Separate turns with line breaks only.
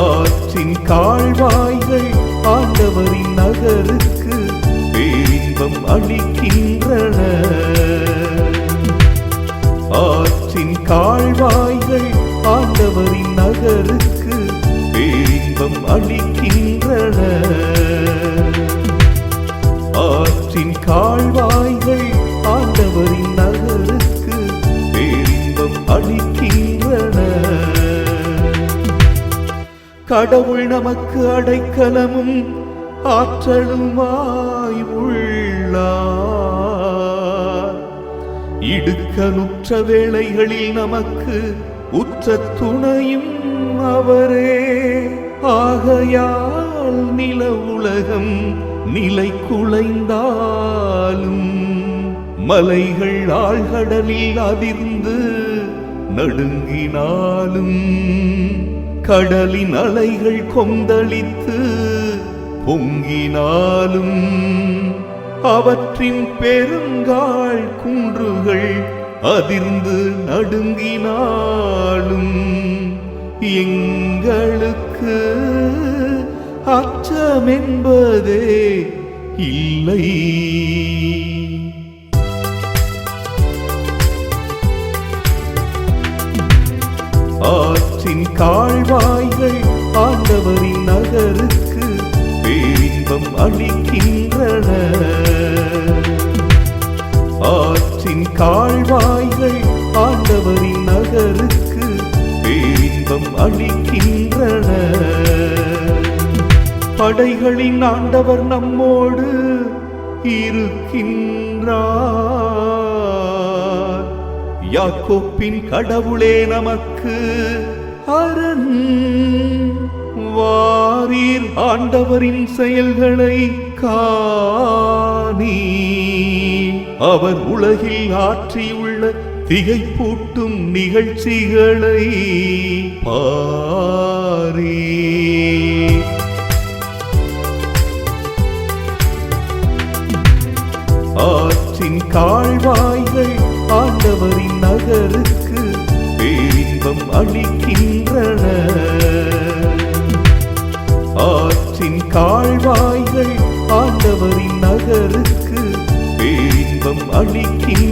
ஆற்றின் கால்வாய்கள் ஆண்டவரின் நகருக்கு பேரின்பம் அளிக்கின்ற கடவுள் நமக்கு அடைக்கலமும் ஆற்றலுமாய் உள்ளார். இடுக்கனுற்ற வேளைகளில் நமக்கு உற்ற துணையும் அவரே. ஆகையால் நில உலகம் நிலை குலைந்தாலும் மலைகள் ஆழ்கடலில் அதிர்ந்து நடுங்கினாலும் கடலின் அலைகள் கொந்தளித்து பொங்கினாலும் அவற்றின் பெருங்கால் குன்றுகள் அதிர்ந்து நடுங்கினாலும் எங்களுக்கு அச்சமென்பதே இல்லை. ஆற்றின் கால்வாய்கள் ஆண்டவரின் நகருக்கு பேரின்பம் அளிக்கின்றன. ஆற்றின் கால்வாய்கள் ஆண்டவரின் நகருக்கு பேரின்பம் அளிக்கின்றன. படைகளின் ஆண்டவர் நம்மோடு இருக்கின்றார். யாக்கோப்பின் கடவுளே நமக்கு அரண். வாரீர் ஆண்டவரின் செயல்களை காணி அவர் உலகில் ஆற்றியுள்ள திகைப்பூட்டும் நிகழ்ச்சிகளை பாரீ ஆற்றின் கால்வாய்கள் ஆண்டவரின் நகருக்கு பேரின்பம் அளிக்கின்ற ஆற்றின் கால்வாய்கள் ஆண்டவரின் நகருக்கு பேரின்பம் அளிக்கின்ற